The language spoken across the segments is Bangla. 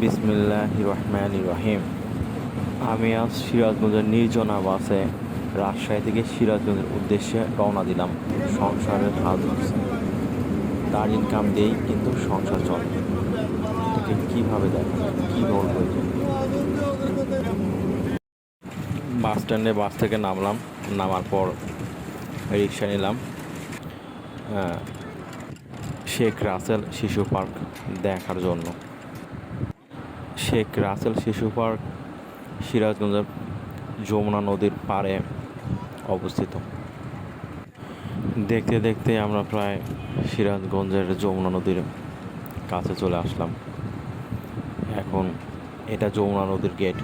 বিসমিল্লাহ রহমান রহিম আমি আজ সিরাজগঞ্জের নির্জনা বাসে রাজশাহী থেকে সিরাজগঞ্জের উদ্দেশ্যে রওনা দিলাম। সংসারের হাত তার ইনকাম দিয়েই কিন্তু সংসার চলে। এটাকে কীভাবে দেখা? কী বলব বাস স্ট্যান্ডে বাস থেকে নামলাম। নামার পর রিক্সা নিলাম। শেখ রাসেল শিশু পার্ক দেখার জন্য। শেখ রাসেল শিশু পার্ক, সিরাজগঞ্জের যমুনা নদীর পাড়ে অবস্থিত। দেখতে দেখতে আমরা প্রায় সিরাজগঞ্জের যমুনা নদীর কাছে চলে আসলাম। এখন এটা যমুনা নদীর গেট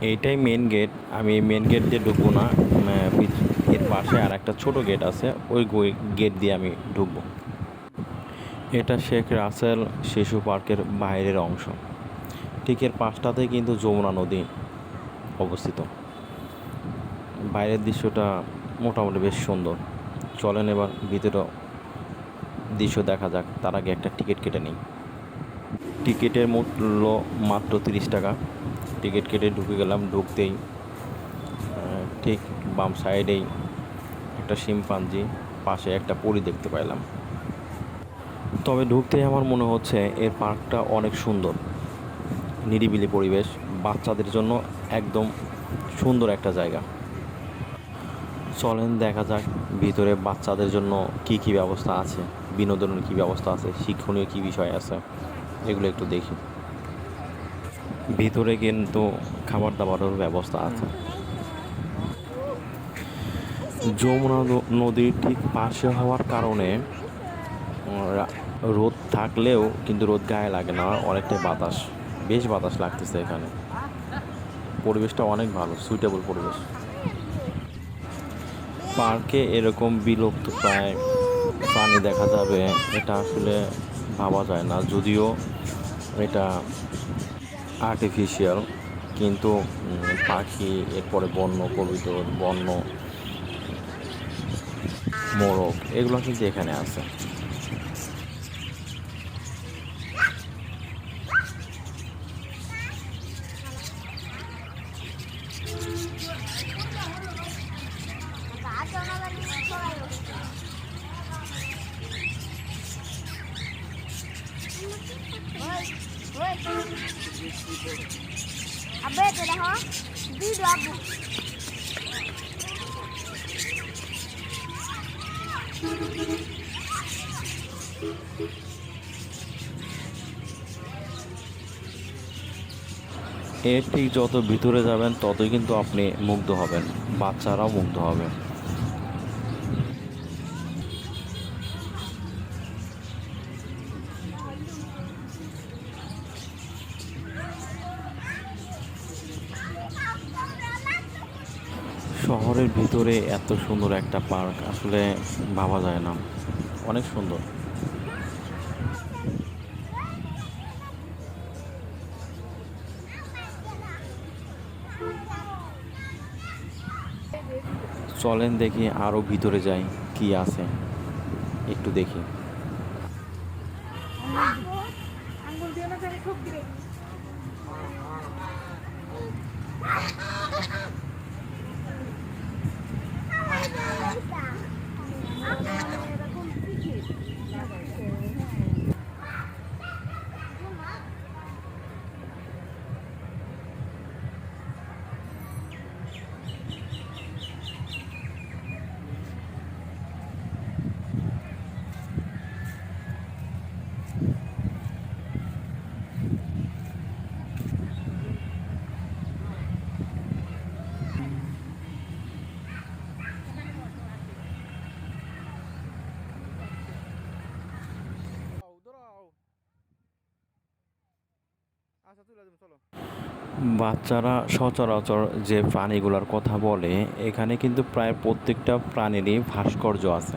এইটাই মেন গেট আমি মেন গেট দিয়ে ঢুকবো না। এর পাশে আর একটা ছোটো গেট আছে। ওই গেট দিয়ে আমি ঢুকবো। এটা শেখ রাসেল শিশু পার্কের বাইরের অংশ। ঠিক এর পাশটাতেই কিন্তু যমুনা নদী অবস্থিত। বাইরের দৃশ্যটা মোটামুটি বেশ সুন্দর। চলেন এবার ভিতরে দৃশ্য দেখা যাক। তার আগে একটা টিকিট কেটে নিই। টিকিটের মূল্য মাত্র তিরিশ টাকা। টিকিট কেটে ঢুকে গেলাম ঢুকতেই ঠিক বাম সাইডেই একটা শিম্পাঞ্জি, পাশে একটা পরি দেখতে পাইলাম। তবে ঢুকতেই আমার মনে হচ্ছে এর পার্কটা অনেক সুন্দর। নিরিবিলি পরিবেশ, বাচ্চাদের জন্য একদম সুন্দর একটা জায়গা। চলেন দেখা যাক ভিতরে বাচ্চাদের জন্য কি কি ব্যবস্থা আছে, বিনোদনের কি ব্যবস্থা আছে, শিক্ষণীয় কি বিষয় আছে, এগুলো একটু দেখি। ভিতরে কিন্তু খাবার দাবারের ব্যবস্থা আছে। যমুনা নদীর ঠিক পাশে হওয়ার কারণে রোদ থাকলেও কিন্তু রোদ গায়ে লাগে না, অনেকটাই বাতাস। বেশ বাতাস লাগতেছে এখানে। পরিবেশটা অনেক ভালো সুইটেবল পরিবেশ। পার্কে এরকম বিলুপ্ত প্রায় প্রাণী দেখা যাবে, এটা আসলে ভাবা যায় না। যদিও এটা আর্টিফিশিয়াল কিন্তু পাখি, এরপরে বন্য কবিতর বন্য, মোরগ, এগুলো কিন্তু এখানে আছে। এর ঠিক যত ভিতরে যাবেন ততই কিন্তু আপনি মুগ্ধ হবেন। বাচ্চারাও মুগ্ধ হবে। ভিতরে এত সুন্দর একটা পার্ক, আসলে ভাবা যায় না। অনেক সুন্দর। চলেন দেখি আরও ভিতরে যাই, কি আছে। একটু দেখি। বাচ্চারা সচরাচর যে প্রাণীগুলোর কথা বলে, এখানে কিন্তু প্রায় প্রত্যেকটা প্রাণীরই ভাস্কর্য আছে।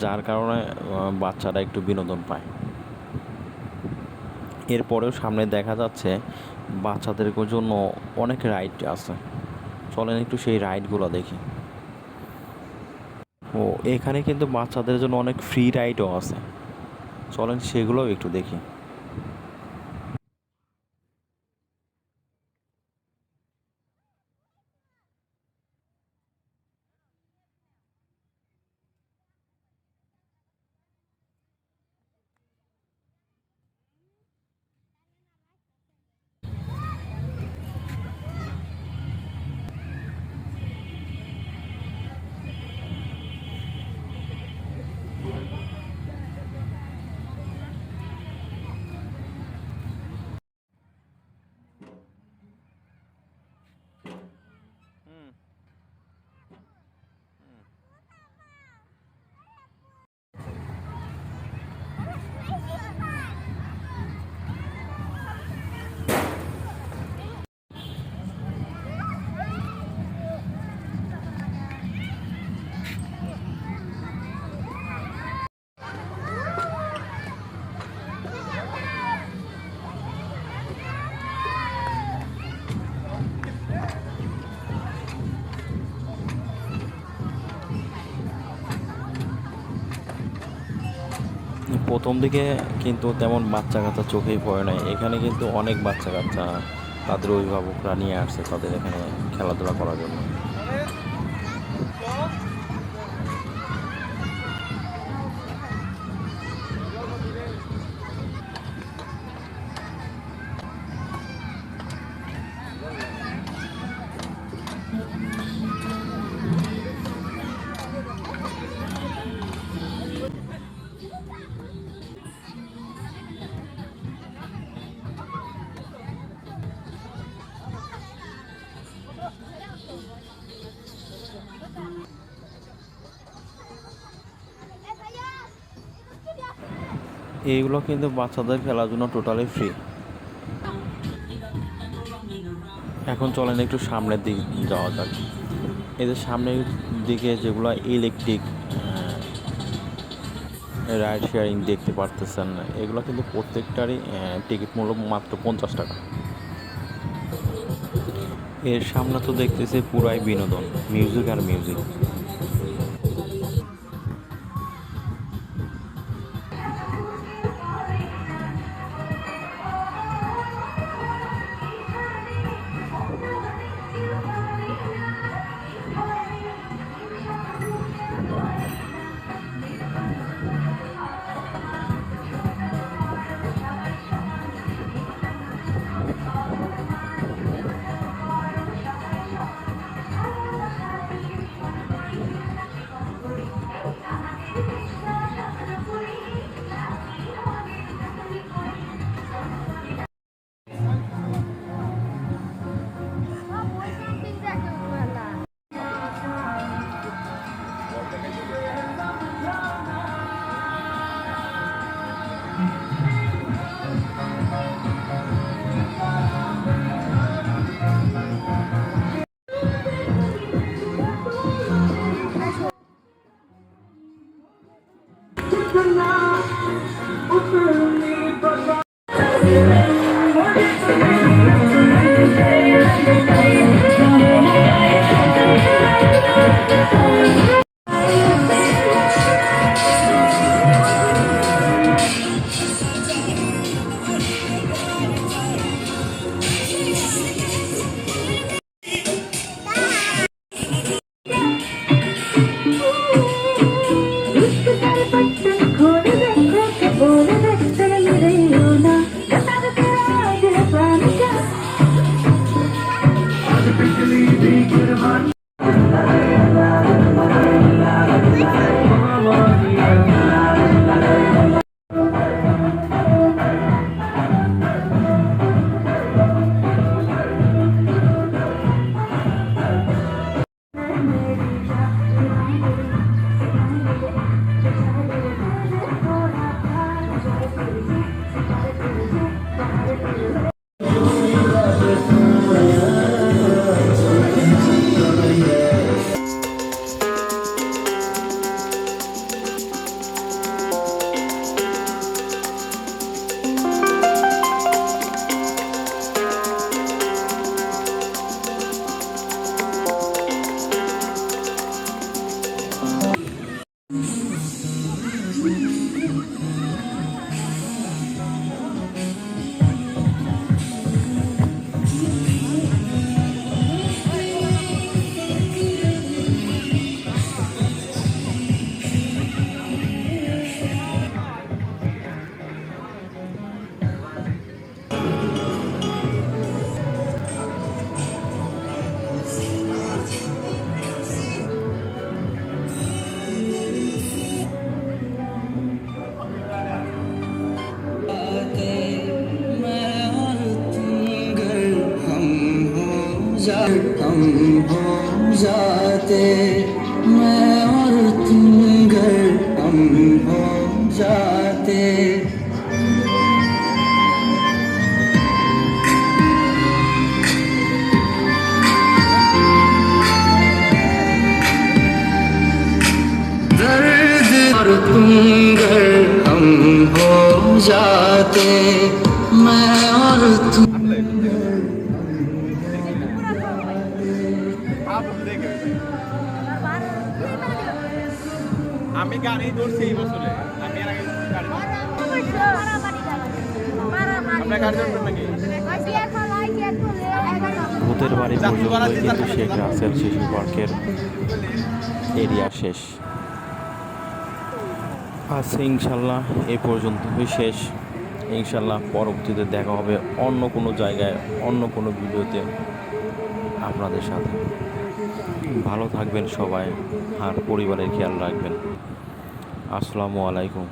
যার কারণে বাচ্চারা একটু বিনোদন পায়। এরপরেও সামনে দেখা যাচ্ছে বাচ্চাদের জন্য অনেক রাইড আছে। চলেন একটু সেই রাইডগুলো দেখি। ও, এখানে কিন্তু বাচ্চাদের জন্য অনেক ফ্রি রাইডও আছে। চলেন সেগুলোও একটু দেখি। প্রথম দিকে কিন্তু তেমন বাচ্চা কাচ্চা চোখেই পড়ে নাই। এখানে কিন্তু অনেক বাচ্চা কাচ্চা তাদের অভিভাবকরা নিয়ে আসছে তাদের এখানে খেলাধুলা করার জন্য। এইগুলো কিন্তু বাচ্চাদের খেলার জন্য টোটালি ফ্রি এখন চলেন একটু সামনের দিক যাওয়া যাক। এদের সামনের দিকে যেগুলো ইলেকট্রিক রাইড শেয়ারিং দেখতে পারতেছেন, এগুলো কিন্তু প্রত্যেকটারই টিকিট মূল্য মাত্র পঞ্চাশ টাকা। এর সামনে তো দেখতেছি পুরাই বিনোদন মিউজিক আর মিউজিক Spirit. जाते मैं और तुम আমি গাড়ি ধরছি এই বছরে আমি এর আগে গাড়ি ভূতের বাড়ি পর্যন্তই কিন্তু শেখ রাসেল শিশু পার্কের এরিয়া শেষ আজ ইনশাল্লাহ। এ পর্যন্তই শেষ। ইনশাল্লাহ পরবর্তীতে দেখা হবে অন্য কোনো জায়গায়, অন্য কোনো ভিডিওতে আপনাদের সাথে। ভালো থাকবেন সবাই, আর পরিবারের খেয়াল রাখবেন। আসসালামু আলাইকুম।